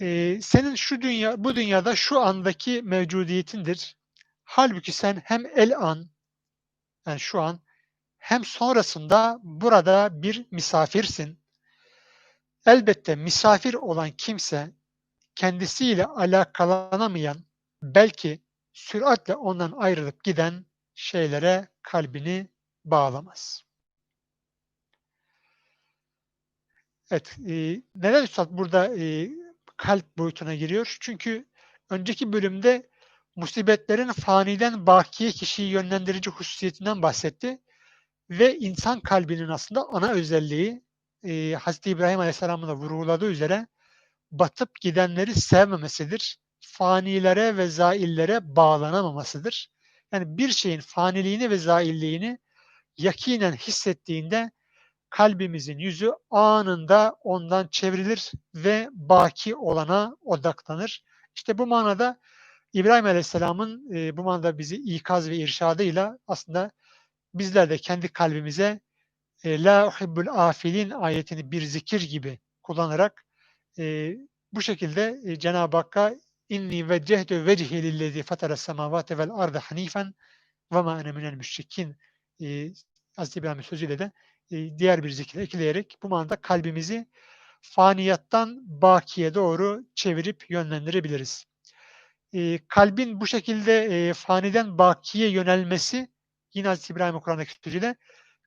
e, senin şu dünya, bu dünyada şu andaki mevcudiyetindir. Halbuki sen hem el an, yani şu an, hem sonrasında burada bir misafirsin. Elbette misafir olan kimse kendisiyle alakalanamayan, belki süratle ondan ayrılıp giden şeylere kalbini bağlamaz. Evet, e, neden Üstad burada e, kalp boyutuna giriyor? Çünkü önceki bölümde musibetlerin faniden bakiye kişiyi yönlendirici hususiyetinden bahsetti. Ve insan kalbinin aslında ana özelliği e, Hazreti İbrahim Aleyhisselam'ın da vurguladığı üzere batıp gidenleri sevmemesidir. Fanilere ve zaillere bağlanamamasıdır. Yani bir şeyin faniliğini ve zailliğini yakinen hissettiğinde kalbimizin yüzü anında ondan çevrilir ve baki olana odaklanır. İşte bu manada İbrahim Aleyhisselam'ın e, bu manada bizi ikaz ve irşadıyla aslında bizler de kendi kalbimize e, La uhibbul afilin ayetini bir zikir gibi kullanarak e, bu şekilde e, Cenab-ı Hakk'a inni veccehtu vecihi lillezi fatara semavati vel arda hanifen ve ma ene müşrikin e, Hazreti İbrahim'in sözüyle de diğer bir zikre ekleyerek bu manada kalbimizi faniyattan bakiye doğru çevirip yönlendirebiliriz. E, kalbin bu şekilde e, faniden bakiye yönelmesi yine Hazreti İbrahim Kur'an'daki sözüyle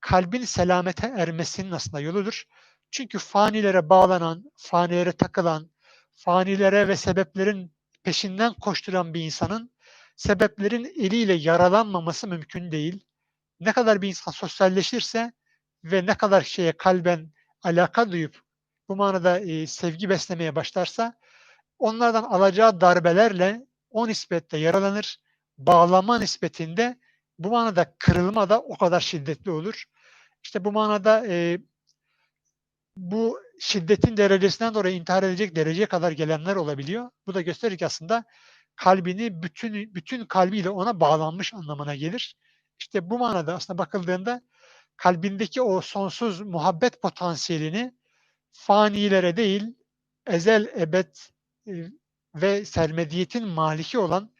kalbin selamete ermesinin aslında yoludur. Çünkü fanilere bağlanan, fanilere takılan, fanilere ve sebeplerin peşinden koşturan bir insanın sebeplerin eliyle yaralanmaması mümkün değil. Ne kadar bir insan sosyalleşirse ve ne kadar şeye kalben alaka duyup bu manada e, sevgi beslemeye başlarsa onlardan alacağı darbelerle o nispette yaralanır. Bağlama nispetinde bu manada kırılma da o kadar şiddetli olur. İşte bu manada e, bu şiddetin derecesinden dolayı intihar edecek dereceye kadar gelenler olabiliyor. Bu da gösterir ki aslında kalbini bütün bütün kalbiyle ona bağlanmış anlamına gelir. İşte bu manada aslında bakıldığında kalbindeki o sonsuz muhabbet potansiyelini fanilere değil, ezel ebed e, ve sermediyetin maliki olan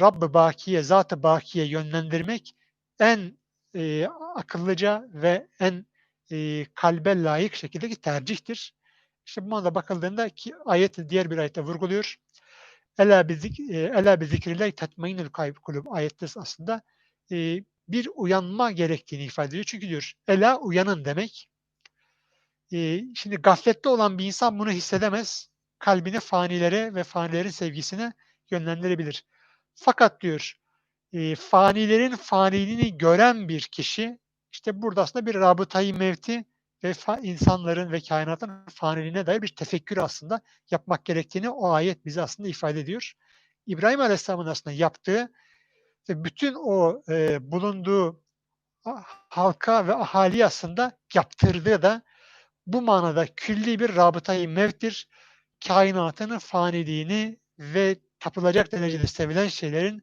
Rabb-ı Bakiye, Zat-ı Bakiye yönlendirmek en e, akıllıca ve en e, kalbe layık şekildeki tercihtir. İşte bu manada bakıldığında ki ayet diğer bir ayette vurguluyor. Ela bi bi zikrillah tatmainul kalb kulub ayette aslında e, bir uyanma gerektiğini ifade ediyor. Çünkü diyor ela uyanın demek. E, şimdi gaflette olan bir insan bunu hissedemez. Kalbini fanilere ve fanilerin sevgisine yönlendirebilir. Fakat diyor e, fanilerin faniliğini gören bir kişi işte burada aslında bir rabıtayı mevti ve insanların ve kainatın faniliğine dair bir tefekkür aslında yapmak gerektiğini o ayet bize aslında ifade ediyor. İbrahim Aleyhisselam'ın aslında yaptığı bütün o e, bulunduğu halka ve ahali aslında yaptırdığı da bu manada külli bir rabıtayı mevttir. Kainatının faniliğini ve tapılacak derecede sevilen şeylerin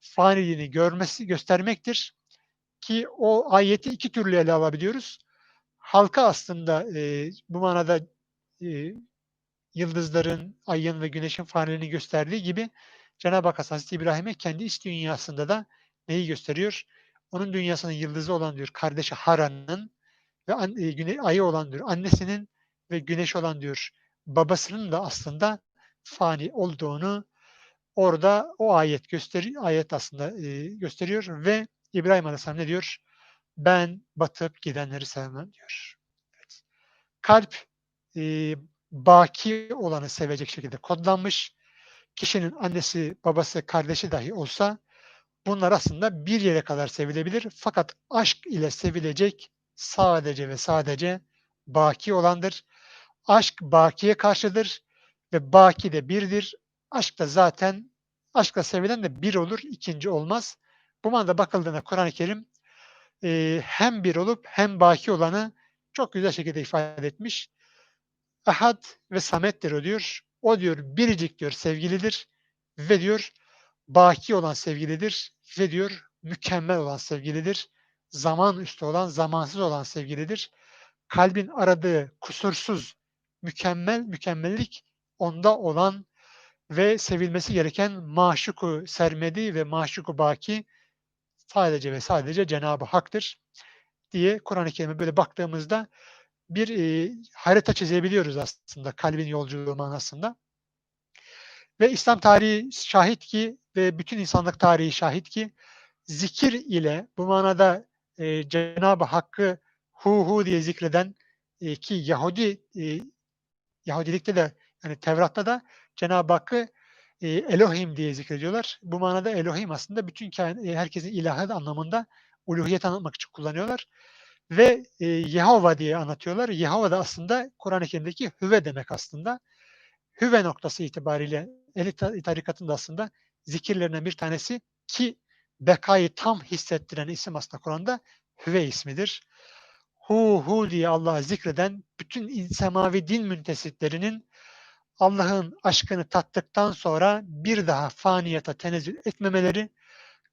faniliğini görmesi, göstermektir. Ki o ayeti iki türlü ele alabiliyoruz. Halka aslında e, bu manada e, yıldızların, ayın ve güneşin faniliğini gösterdiği gibi Cenab-ı Hak Hazreti İbrahim'e kendi iç dünyasında da neyi gösteriyor? Onun dünyasının yıldızı olan diyor kardeşi Haran'ın ve e, güne, ayı olan diyor annesinin ve güneş olan diyor babasının da aslında fani olduğunu orada o ayet gösteriyor. Ayet aslında e, gösteriyor ve İbrahim Aleyhisselam ne diyor? Ben batıp gidenleri sevmem diyor. Evet. Kalp e, baki olanı sevecek şekilde kodlanmış. Kişinin annesi, babası, kardeşi dahi olsa bunlar aslında bir yere kadar sevilebilir. Fakat aşk ile sevilecek sadece ve sadece baki olandır. Aşk bakiye karşıdır ve baki de birdir. Aşk da zaten aşkla sevilen de bir olur, ikinci olmaz. Bu manada bakıldığında Kur'an-ı Kerim e, hem bir olup hem baki olanı çok güzel şekilde ifade etmiş. Ahad ve Samet'tir o diyor. O diyor biricik diyor sevgilidir ve diyor baki olan sevgilidir ve diyor mükemmel olan sevgilidir. Zaman üstü olan, zamansız olan sevgilidir. Kalbin aradığı kusursuz, mükemmel, mükemmellik onda olan ve sevilmesi gereken maşuku sermedi ve maşuku baki sadece ve sadece Cenab-ı Hak'tır diye Kur'an-ı Kerim'e böyle baktığımızda bir e, harita çizebiliyoruz aslında kalbin yolculuğu manasında. Ve İslam tarihi şahit ki ve bütün insanlık tarihi şahit ki zikir ile bu manada e, Cenab-ı Hakk'ı hu hu diye zikreden e, ki Yahudi e, Yahudilikte de yani Tevrat'ta da Cenab-ı Hakk'ı e, Elohim diye zikrediyorlar. Bu manada Elohim aslında bütün herkesin ilahı anlamında uluhiyet anlatmak için kullanıyorlar. Ve e, Yehova diye anlatıyorlar. Yehova da aslında Kur'an-ı Kerim'deki hüve demek aslında. Hüve noktası itibariyle Ehli tarikatın da aslında zikirlerinden bir tanesi ki bekayı tam hissettiren isim aslında Kur'an'da Hüve ismidir. Hu hu diye Allah'ı zikreden bütün semavi din müntesiplerinin Allah'ın aşkını tattıktan sonra bir daha faniyata tenezzül etmemeleri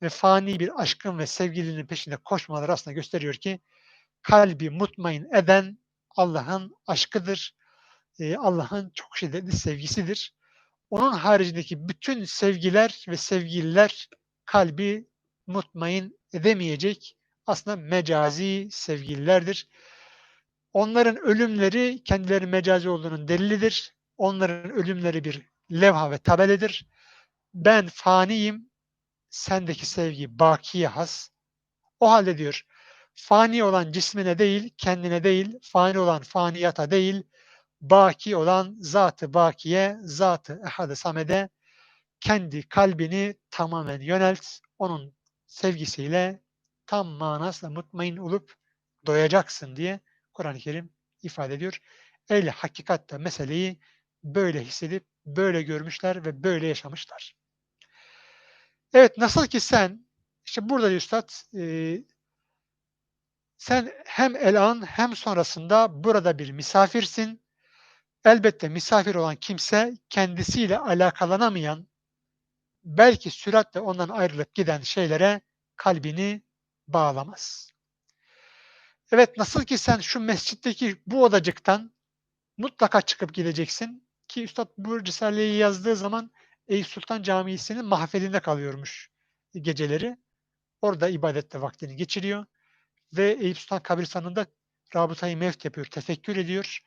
ve fani bir aşkın ve sevgilinin peşinde koşmaları aslında gösteriyor ki kalbi mutmain eden Allah'ın aşkıdır. Allah'ın çok şiddetli sevgisidir. Onun haricindeki bütün sevgiler ve sevgililer kalbi mutmain edemeyecek aslında mecazi sevgililerdir. Onların ölümleri kendileri mecazi olduğunun delilidir. Onların ölümleri bir levha ve tabeledir. Ben faniyim, sendeki sevgi bakiye has. O halde diyor, fani olan cismine değil, kendine değil, fani olan faniyata değil, baki olan zatı bakiye, zatı ehad-ı samede kendi kalbini tamamen yönelt. Onun sevgisiyle tam manasla mutmain olup doyacaksın diye Kur'an-ı Kerim ifade ediyor. Ehli hakikatte meseleyi böyle hissedip, böyle görmüşler ve böyle yaşamışlar. Evet, nasıl ki sen, işte burada Üstad, e, sen hem elan hem sonrasında burada bir misafirsin. Elbette misafir olan kimse kendisiyle alakalanamayan, belki süratle ondan ayrılıp giden şeylere kalbini bağlamaz. Evet nasıl ki sen şu mescitteki bu odacıktan mutlaka çıkıp gideceksin ki Üstad bu Risale'yi yazdığı zaman Eyüp Sultan Camii'sinin mahfilinde kalıyormuş geceleri. Orada ibadette vaktini geçiriyor ve Eyüp Sultan kabristanında rabıtayı mevt yapıyor, tefekkür ediyor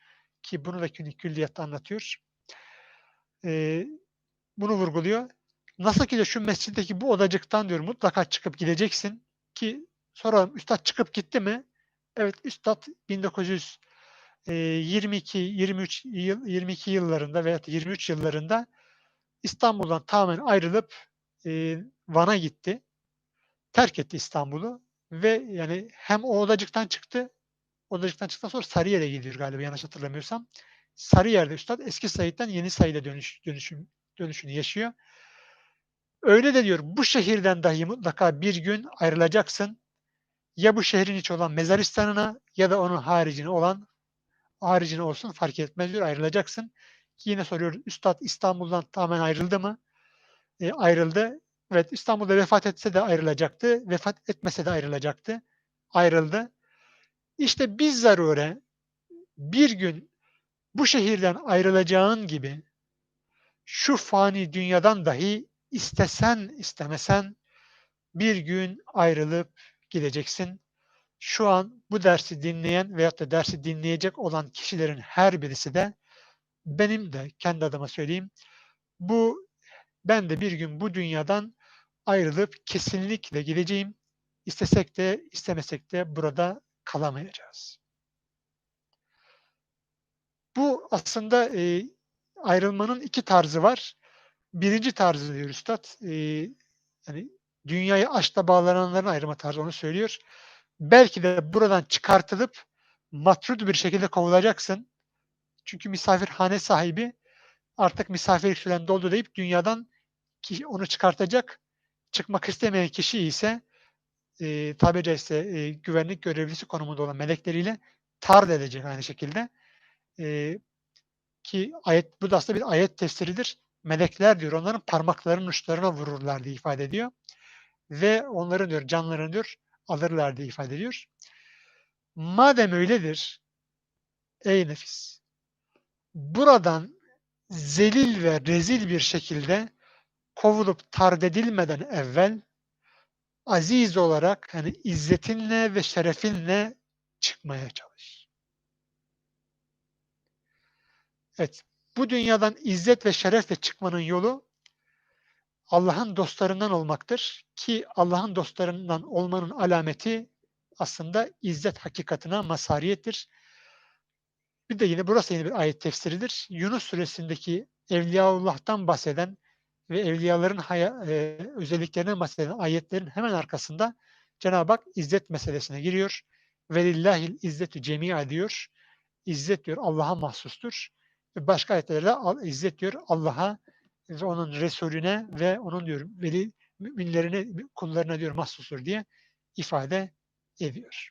ki bunu da külliyatta anlatıyor. Ee, bunu vurguluyor. Nasıl ki de şu mescitteki bu odacıktan diyor mutlaka çıkıp gideceksin ki soralım Üstad çıkıp gitti mi? Evet Üstad 1922 23 yıl 22 yıllarında veya 23 yıllarında İstanbul'dan tamamen ayrılıp e, Van'a gitti. Terk etti İstanbul'u ve yani hem o odacıktan çıktı odacıktan çıktıktan sonra Sarıyer'e gidiyor galiba yanlış hatırlamıyorsam. Sarıyer'de Üstad eski Said'den yeni Said'e dönüş, dönüşüm, dönüşünü yaşıyor. Öyle de diyor bu şehirden dahi mutlaka bir gün ayrılacaksın. Ya bu şehrin içi olan mezaristanına ya da onun haricine olan haricine olsun fark etmez diyor ayrılacaksın. Yine soruyor Üstad İstanbul'dan tamamen ayrıldı mı? E, ayrıldı. Evet İstanbul'da vefat etse de ayrılacaktı. Vefat etmese de ayrılacaktı. Ayrıldı. İşte biz zarure bir gün bu şehirden ayrılacağın gibi şu fani dünyadan dahi istesen istemesen bir gün ayrılıp gideceksin. Şu an bu dersi dinleyen veyahut da dersi dinleyecek olan kişilerin her birisi de benim de kendi adıma söyleyeyim. Bu ben de bir gün bu dünyadan ayrılıp kesinlikle gideceğim. İstesek de istemesek de burada kalamayacağız. Bu aslında e, ayrılmanın iki tarzı var birinci tarzı diyor Üstad. E, yani dünyayı aşkla bağlananların ayrıma tarzı onu söylüyor. Belki de buradan çıkartılıp matrud bir şekilde kovulacaksın. Çünkü misafirhane sahibi artık misafirlik süren doldu deyip dünyadan onu çıkartacak. Çıkmak istemeyen kişi ise e, tabi caizse e, güvenlik görevlisi konumunda olan melekleriyle tard edecek aynı şekilde. E, ki ayet bu da aslında bir ayet tefsiridir melekler diyor onların parmaklarının uçlarına vururlar diye ifade ediyor. Ve onların diyor canlarını diyor alırlar diye ifade ediyor. Madem öyledir ey nefis buradan zelil ve rezil bir şekilde kovulup tard edilmeden evvel aziz olarak hani izzetinle ve şerefinle çıkmaya çalış. Evet, bu dünyadan izzet ve şerefle çıkmanın yolu Allah'ın dostlarından olmaktır ki Allah'ın dostlarından olmanın alameti aslında izzet hakikatına mazhariyettir. Bir de yine burası yine bir ayet tefsiridir. Yunus suresindeki Evliyaullah'tan bahseden ve evliyaların haya, e, özelliklerinden bahseden ayetlerin hemen arkasında Cenab-ı Hak izzet meselesine giriyor. Velillahil izzetü cemi'a diyor. İzzet diyor Allah'a mahsustur. Ve başka ayetlerde izzet diyor Allah'a ve onun Resulüne ve onun diyor veli müminlerine, kullarına diyor mahsustur diye ifade ediyor.